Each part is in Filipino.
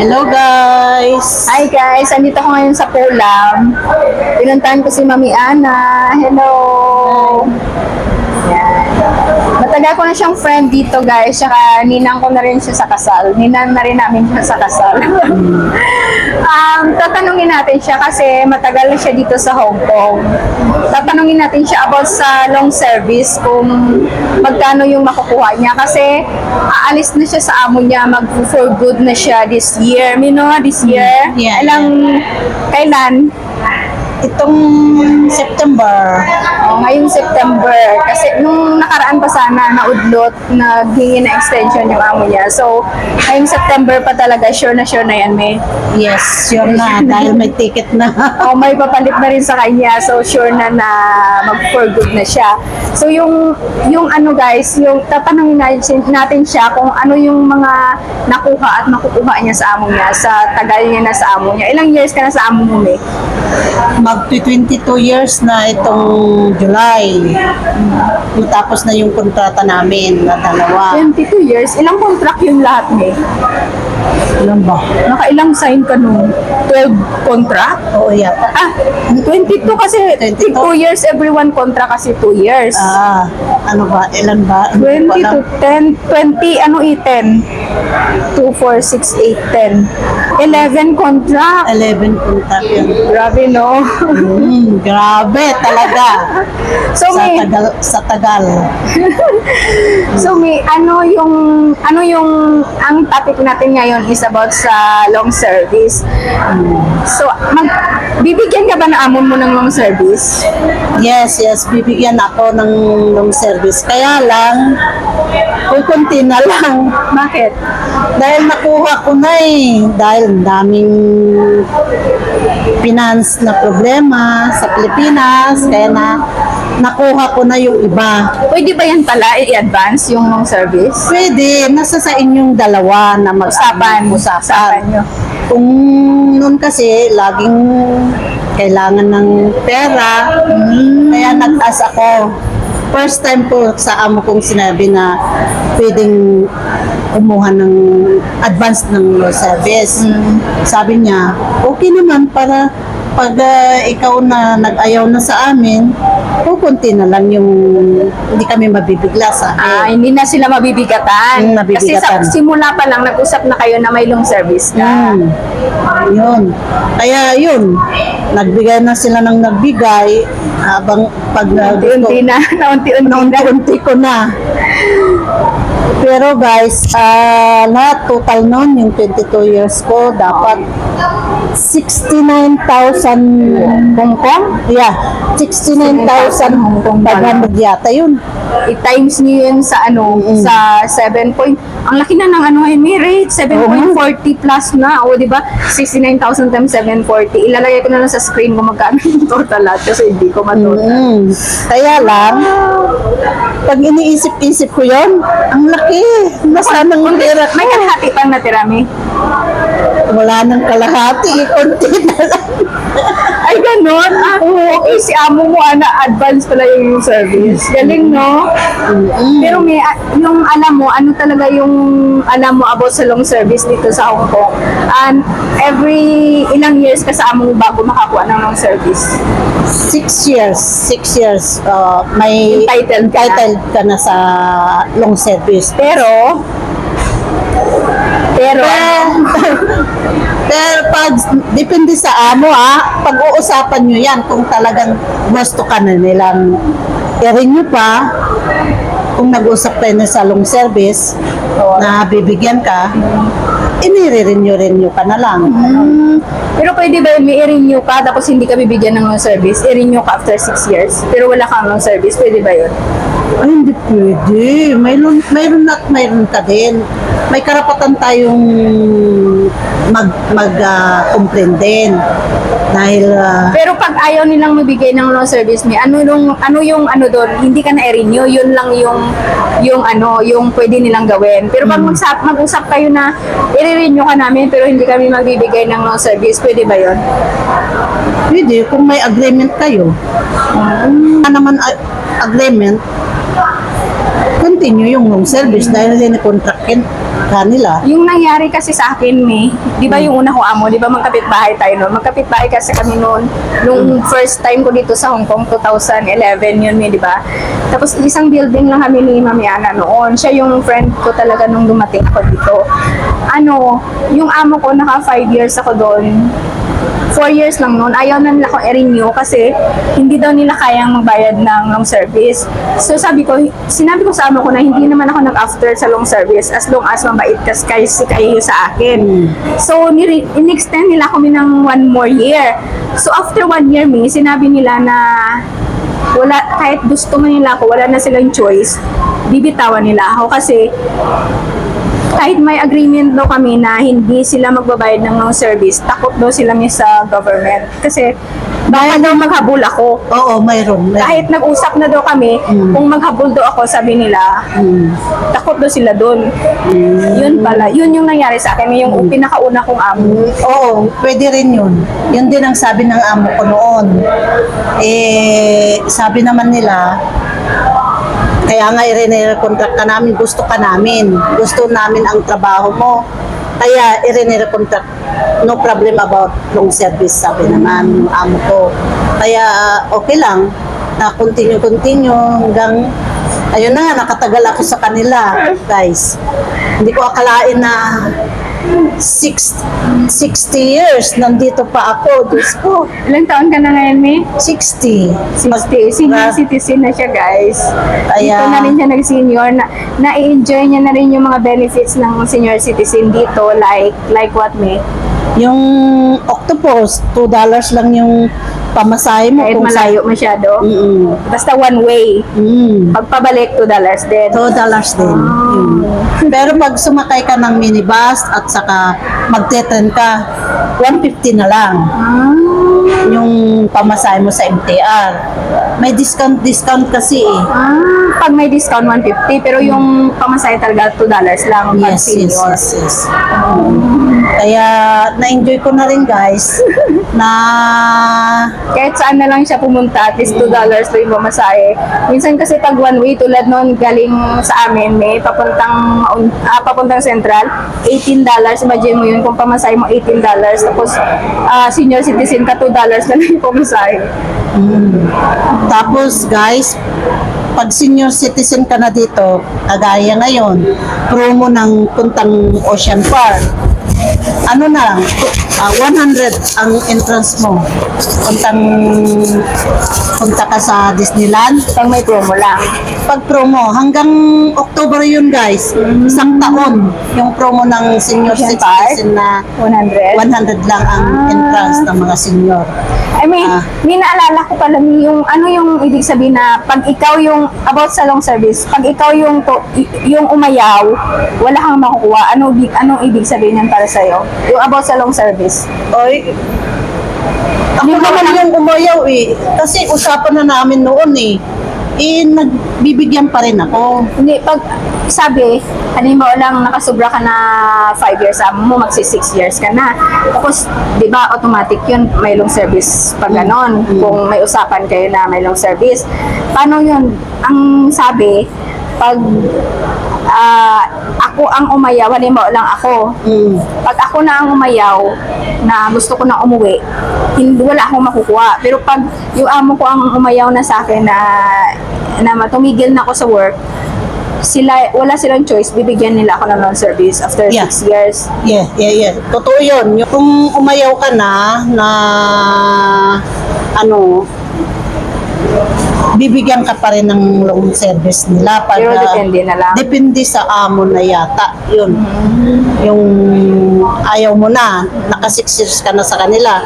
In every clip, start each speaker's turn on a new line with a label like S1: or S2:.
S1: Hello guys!
S2: Hi guys, andito ako ngayon sa Pulam. Pinuntahan ko si Mami Ana. Hello! Yan. Matagal ko na siyang friend dito guys, saka ninang ko na rin siya sa kasal. Ninang na rin namin siya sa kasal. um, tatanungin natin siya kasi matagal na siya dito sa Hong Kong. Tatanungin natin siya about sa long service kung magkano yung makukuha niya kasi aalis na siya sa amo niya, mag for good na siya this year. You know, this year.
S1: Yeah,
S2: Ilang, kailan?
S1: Itong September,
S2: Oh, ngayong September. Kasi nung nakaraan pa sana, naudlot, naghingi na extension yung amo niya. So, ngayong September pa talaga, sure na sure na yan, may.
S1: yes, sure na dahil may ticket na.
S2: Oh, may papalit na rin sa kanya. So, sure na na mag-for good na siya. So, yung, yung ano guys, yung tatanungin natin, natin siya kung ano yung mga nakuha at makukuha niya sa amo niya, sa tagal niya na sa amo niya. Ilang years ka na sa amo mo, May?
S1: Magti-22 years na itong July. Tapos na yung kontrata namin na dalawa.
S2: 22 years. Ilang contract yung lahat, May?
S1: Alam ba?
S2: Nakailang sign ka nung 12 contract?
S1: Oo, yata.
S2: Ah, 22 kasi
S1: 22?
S2: 2 years everyone contract kasi 2 years.
S1: Ah, ano ba? Ilan ba? Ko
S2: 20
S1: alam.
S2: to 10, 20, ano i 10? 2, 4, 6, 8, 10. 11 contract.
S1: 11 kontak yun.
S2: Grabe, no?
S1: Hmm, grabe talaga.
S2: so,
S1: sa
S2: may,
S1: tagal, sa tagal.
S2: so may, ano yung, ano yung, ang topic natin ngayon is about sa long service. So, mag, bibigyan ka ba na amon mo ng long service?
S1: Yes, yes, bibigyan ako ng, ng service. Kaya lang, kukunti na lang.
S2: Bakit?
S1: Dahil nakuha ko na eh. Dahil daming finance na problema sa Pilipinas. Kaya na nakuha ko na yung iba.
S2: Pwede ba yan pala i-advance yung service?
S1: Pwede, nasa sa inyong dalawa na mag
S2: Usapan.
S1: usapan.
S2: Usapan nyo.
S1: Kung noon kasi, laging kailangan ng pera. Kaya nag-as ako. First time po sa amo kong sinabi na pwedeng kumuha ng advance ng law service. Sabi niya, okay naman para pag ah, ikaw na nag-ayaw na sa amin, kukunti na lang yung hindi kami mabibigla sa
S2: Ah,
S1: akin.
S2: hindi na sila mabibigatan. Kasi
S1: mabibigatan.
S2: sa simula pa lang, nag-usap na kayo na may long service ka.
S1: Mm. Yun. Kaya yun, nagbigay na sila ng nagbigay habang pag uh,
S2: Unti-unti na, naunti-unti na.
S1: unti ko na. Pero guys, ah lahat total nun, yung 22 years ko, dapat 69,000 Hong Kong? Yeah, 69,500 yata yun.
S2: I-times niyo yun sa ano, sa 7 point. Ang laki na ng ano, may rate, 7.40 plus na. O, di ba? 69,000 times 740. Ilalagay ko na lang sa screen kung magkano yung total lahat kasi hindi ko matotal.
S1: Mm. Kaya lang, pag iniisip-isip ko yon, ang laki. Nasaan ang pera ko?
S2: May kalahati pang natira, May.
S1: Wala nang kalahati, konti na lang.
S2: Ay, ganon. Ah, okay, si amo mo, ana, advance pala yung service. Galing, no? Pero may, ah, yung alam mo, ano talaga yung alam mo about sa long service dito sa Hong Kong? And every ilang years ka sa amo mo bago makakuha ng long service?
S1: Six years, six years, uh, may
S2: Entitled ka na.
S1: entitled ka na sa long service.
S2: Pero, pero,
S1: Pero pag, depende sa amo ha, pag-uusapan nyo yan kung talagang gusto ka na nilang i-renew pa, kung nag-usap tayo na sa long service, na bibigyan ka, inire-renew-renew ka na lang.
S2: Hmm, pero pwede ba may i-renew ka tapos hindi ka bibigyan ng long service? I-renew ka after 6 years, pero wala kang long service, pwede ba yun?
S1: Ay, hindi pwede. Mayroon, mayroon at mayroon ka din. May karapatan tayong mag, mag complain din. Dahil, ah,
S2: Pero pag ayaw nilang magbigay ng long service may ano yung ano yung ano doon, hindi ka na i-renew, yun lang yung yung ano, yung pwede nilang gawin. Pero pag magsap, mag-usap kayo na i-renew ka namin pero hindi kami magbibigay ng long service, pwede ba yun?
S1: pwede kung may agreement kayo. Ano naman ah, agreement, continue yung long service dahil hindi contract kanila.
S2: Yung nangyari kasi sa akin, May, di ba yung una ko amo, di ba magkapit-bahay tayo noon? Magkapit-bahay kasi kami noon, nung first time ko dito sa Hong Kong, 2011 yun, May, di ba? Tapos isang building lang kami ni Mami Ana noon. Siya yung friend ko talaga nung dumating ako dito. Ano, yung amo ko, naka 5 years ako doon. 4 years lang noon, ayaw na nila ko i-renew kasi hindi daw nila kayang magbayad ng long service. So sabi ko, sinabi ko sa amo ko na hindi naman ako nag-after sa long service as long as mabait kas kayo si kayo sa akin. So nire- in-extend nila kami ng one more year. So after one year, me, sinabi nila na wala, kahit gusto man nila ako, wala na silang choice, bibitawan nila ako kasi kahit may agreement daw kami na hindi sila magbabayad ng long service, takot daw sila niya sa government. Kasi baka daw maghabol ako.
S1: Oo, mayroon. mayroon.
S2: Kahit nag-usap na daw kami, kung maghabol daw ako, sabi nila,
S1: Mm.
S2: takot daw sila doon. Yun pala, yun yung nangyari sa akin, yung pinakauna kong amo.
S1: Oo, pwede rin yun. Yun din ang sabi ng amo ko noon. Eh, sabi naman nila, kaya nga i-contract ka namin, gusto ka namin. Gusto namin ang trabaho mo. Kaya i-contract, no problem about long service, sabi naman ng amo ko. Kaya okay lang, na continue-continue hanggang ayun na nakatagal ako sa kanila, guys. Hindi ko akalain na six, 60 years nandito pa ako. Diyos ko,
S2: Ilang taon ka na ngayon, May?
S1: 60.
S2: 60. Senior
S1: Ra-
S2: citizen na siya, guys.
S1: Kaya-
S2: Dito na rin siya nag-senior. Na, na-enjoy niya na rin yung mga benefits ng senior citizen dito. Like, like what, May?
S1: Yung octopus, 2 dollars lang yung pamasahe mo.
S2: Kahit
S1: kung sa-
S2: malayo masyado.
S1: Mm-mm.
S2: Basta one way.
S1: Mm.
S2: Pagpabalik, $2 dollars din.
S1: 2 dollars din. Pero pag sumakay ka ng minibus at saka magte-train ka, 150 na lang
S2: Ah.
S1: yung pamasahe mo sa MTR. May discount discount kasi eh.
S2: Ah, pag may discount, 150. Pero yung pamasahe talaga, $2 dollars lang pag
S1: Yes, yes,
S2: senior.
S1: yes, yes. Kaya na-enjoy ko na rin guys na
S2: Kahit saan na lang siya pumunta, at least $2 dollars lang yung pamasahe. Minsan kasi pag one way, tulad noon galing sa amin, may papuntang, ah, papuntang Central, $18 dollars. Imagine mo yun, kung pamasahe mo $18 dollars. Tapos ah, senior citizen ka, $2 dollars lang yung pamasahe.
S1: Tapos guys, pag senior citizen ka na dito, kagaya ngayon, promo ng puntang Ocean Park. Ano na lang, ah, 100 ang entrance mo. Puntang punta ka sa Disneyland.
S2: Pag may promo lang.
S1: Pag promo, hanggang October yun guys. Isang taon yung promo ng senior citizen na
S2: 100.
S1: 100 lang ang entrance ng mga senior.
S2: I mean,
S1: Ah.
S2: may naalala ko pala yung ano yung ibig sabihin na pag ikaw yung about sa long service, pag ikaw yung to, yung umayaw, wala kang makukuha. Ano ibig anong ibig sabihin yan para sa Yung about sa long service.
S1: Oy, ako naman yung umayaw eh. Kasi usapan na namin noon eh. Eh, nagbibigyan pa rin ako.
S2: Hindi pag sabi, halimbawa lang nakasubra ka na 5 years amo mo, magsi 6 years ka na. Tapos, di ba, automatic yun, may long service pag ganon. Kung may usapan kayo na may long service. Paano yun? Ang sabi, pag ah, ako ang umayaw, halimbawa lang ako,
S1: Mm.
S2: pag ako na ang umayaw na gusto ko na umuwi, hindi wala akong makukuha. Pero pag yung amo ko ang umayaw na sa akin na na matumigil na ako sa work, sila wala silang choice, bibigyan nila ako ng non-service after
S1: Yeah.
S2: 6 years.
S1: Yeah, yeah, yeah. Totoo yun. Yung- Kung umayaw ka na, na ano, bibigyan ka pa rin ng long service nila. Pag,
S2: Pero
S1: ah,
S2: depende na lang.
S1: Depende sa amo na yata. Yun. Yung ayaw mo na, naka 6 years ka na sa kanila.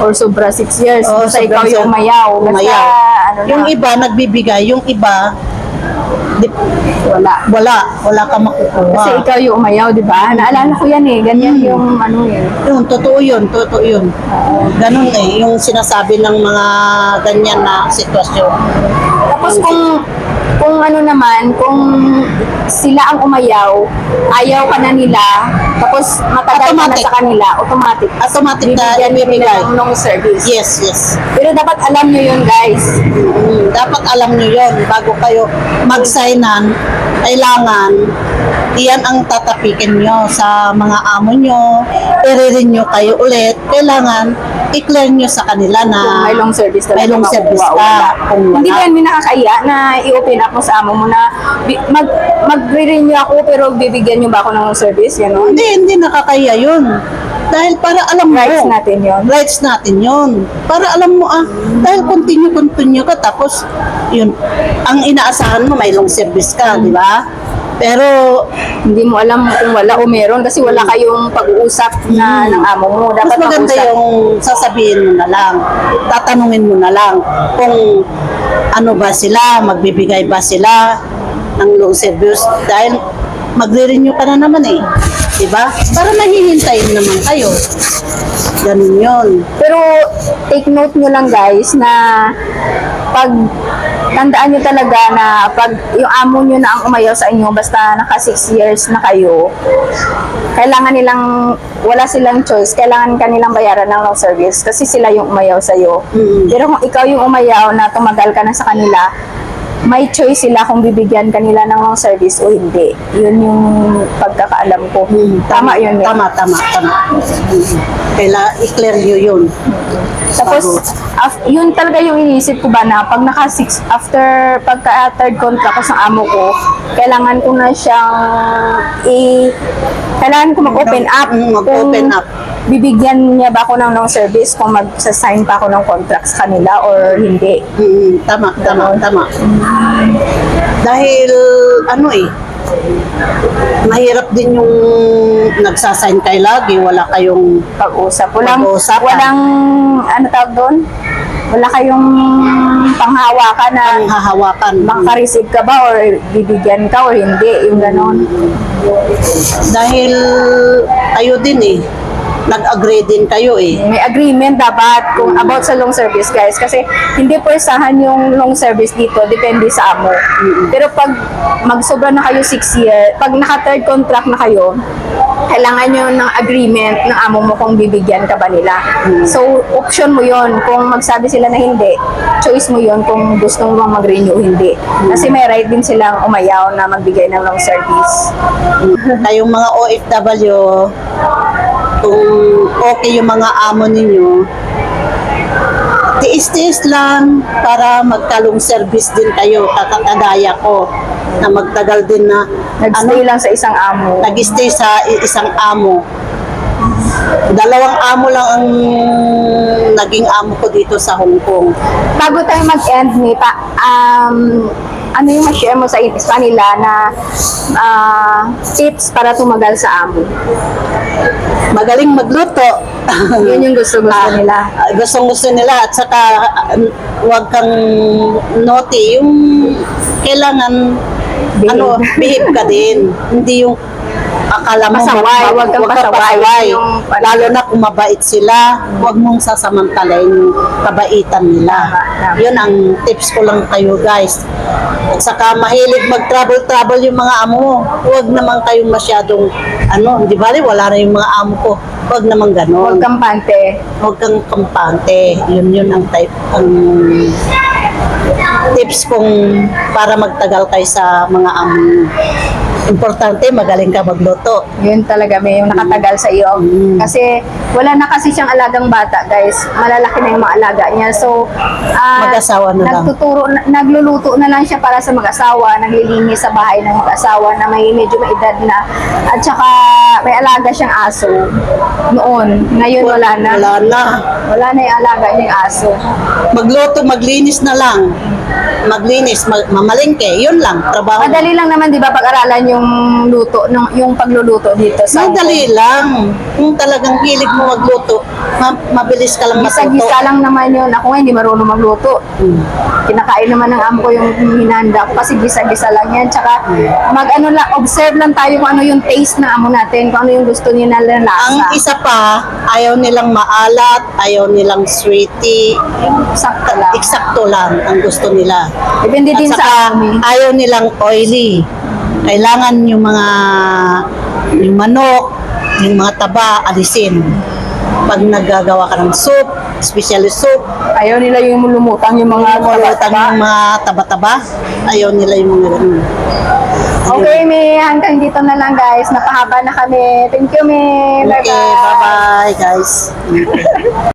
S2: Or sobra 6 years. Basta
S1: sobrang
S2: ikaw yung umayaw. Basta,
S1: umayaw.
S2: ano
S1: Yung
S2: na,
S1: iba nagbibigay, yung iba di-
S2: wala.
S1: wala, wala ka makukuha.
S2: Kasi ikaw yung umayaw, di ba? Naalala ko yan eh. Ganyan
S1: Mm.
S2: yung ano eh.
S1: Yun, totoo yun, totoo yun. Ganun eh, yung sinasabi ng mga ganyan na sitwasyon.
S2: Tapos kung kung ano naman, kung sila ang umayaw, ayaw ka na nila, tapos matagal ka na
S1: Automatic.
S2: sa kanila, automatic.
S1: Automatic na
S2: nyo
S1: ibibigay.
S2: ng service.
S1: Yes, yes.
S2: Pero dapat alam nyo yun, guys.
S1: Mm, dapat alam nyo yon bago kayo mag-signan, kailangan iyan ang tatapikin nyo sa mga amo nyo, i-renew kayo ulit, kailangan i-clear nyo sa kanila na
S2: Kung may long service
S1: may long service ka.
S2: wala. Hindi ba yan may nakakaya na i-open up mo sa amo mo na mag, mag-renew ako pero bibigyan nyo ba ako ng service? Ganon.
S1: Hindi, hindi nakakaya yun. Dahil para alam mo.
S2: Rights natin yun.
S1: Rights natin yun. Para alam mo ah, dahil continue-continue ka tapos yun, ang inaasahan mo may long service ka, di ba? Pero
S2: Hindi mo alam kung wala o meron kasi wala kayong pag-uusap na ng amo mo.
S1: mas
S2: Dapat
S1: maganda
S2: mag-usap.
S1: yung sasabihin mo na lang, tatanungin mo na lang kung ano ba sila, magbibigay ba sila ng long service dahil magre-renew ka na naman eh. Diba? Para nahihintayin naman kayo. Ganun yun.
S2: Pero take note nyo lang guys na pag tandaan nyo talaga na pag yung amo nyo na ang umayaw sa inyo basta naka 6 years na kayo kailangan nilang wala silang choice kailangan kanilang bayaran ng long service kasi sila yung umayaw sa iyo
S1: Mm.
S2: pero kung ikaw yung umayaw na tumagal ka na sa kanila may choice sila kung bibigyan kanila ng long service o hindi yun yung pagkakaalam ko
S1: Mm,
S2: tama yun yun
S1: Tama, tama, tama. Mm. Kailangan i-clear nyo yun.
S2: Tapos, af- yun talaga yung iniisip ko ba na pag naka six, after pagka third contract ko sa amo ko, kailangan ko na siyang i, kailangan ko mag-open up.
S1: Mm, mag-open up.
S2: Bibigyan niya ba ako ng long service kung mag-sign pa ako ng contract sa kanila or hindi.
S1: Mm, tama, tama, tama. Dahil, ano eh, mahirap din yung nagsasign kayo lagi, wala kayong
S2: Pag-usap. Walang,
S1: Pag-uusapan.
S2: walang, ano tawag doon? Wala kayong panghawakan na
S1: hahawakan.
S2: makareceive ka ba or bibigyan ka or hindi. Yung ganon.
S1: Dahil kayo din eh, nag-agree din kayo eh.
S2: may agreement dapat kung about sa long service guys. Kasi hindi pwersahan yung long service dito depende sa amo. Pero pag magsobra na kayo 6 year pag naka third contract na kayo kailangan nyo ng agreement ng amo mo kung bibigyan ka ba nila. So option mo yon kung magsabi sila na hindi choice mo yon kung gusto mo bang mag-renew hindi. Kasi may right din silang umayaw na magbigay ng long service.
S1: Kayong mga OFW, kung okay yung mga amo ninyo, tiis-tiis lang para magkalong service din kayo, kakagaya ko, na magtagal din na
S2: nagstay lang sa isang amo
S1: nag-stay sa isang amo. Dalawang amo lang ang naging amo ko dito sa Hong Kong.
S2: bago tayo mag-end ni pa, um, ano yung ma-share mo sa, sa kanila na ah, tips para tumagal sa amo?
S1: Magaling magluto.
S2: Yun yung gusto-gusto nila.
S1: Ah, gustong gusto nila at saka ah, huwag kang naughty. Yung kailangan
S2: Behave.
S1: ano, behave ka din. Hindi yung akala mo
S2: Pasaway, huwag kang pasaway. Yung-
S1: Lalo na kung mabait sila, huwag mong sasamantalain yung kabaitan nila.
S2: Tama.
S1: Yun ang tips ko lang kayo guys. At saka mahilig mag-travel-travel yung mga amo mo. Huwag naman kayong masyadong, ano, di ba wala na yung mga amo ko. Huwag naman ganon.
S2: Huwag kang pante.
S1: Huwag kang kampante. Yun yun ang type ang tips kung para magtagal kayo sa mga amo. Importante, magaling ka magluto.
S2: Yun talaga may yung nakatagal sa iyo.
S1: Mm.
S2: Kasi wala na kasi siyang alagang bata, guys. Malalaki na yung mga alaga niya. So, ah,
S1: Mag-asawa na lang.
S2: nagtuturo, na- nagluluto na lang siya para sa mag-asawa, naglilinis sa bahay ng mag-asawa na may medyo may edad na. At saka may alaga siyang aso noon. Ngayon wala na.
S1: Wala na.
S2: Wala na yung alaga niyang aso.
S1: Magluto, maglinis na lang. Maglinis, ma- mamalengke. Yun lang, trabaho.
S2: Madali lang naman 'di ba pag-aralan yung luto, nung yung pagluluto dito sa
S1: Madali lang. Kung talagang hilig mo magluto, ma- mabilis ka lang matuto.
S2: Gisa-gisa lang naman yun. Ako nga hindi marunong magluto.
S1: Mm.
S2: Kinakain naman ng amo ko yung hinanda ko kasi gisa-gisa lang yan. Tsaka mag ano lang, observe lang tayo kung ano yung taste ng amo natin, kung ano yung gusto niya na lasa.
S1: Ang isa pa, ayaw nilang maalat, ayaw nilang sweetie.
S2: Sakto lang.
S1: Eksakto lang ang gusto nila.
S2: Depende din sa amin.
S1: ayaw nilang oily. Kailangan yung mga yung manok, yung mga taba, alisin. Pag naggagawa ka ng soup, especially soup,
S2: Ayaw nila yung lumutang yung mga
S1: Mulutang yung mga taba-taba, ayaw nila yung mga ganun.
S2: Okay, may hanggang dito na lang guys. Napahaba na kami. Thank you, May.
S1: Okay,
S2: Bye-bye.
S1: bye-bye guys.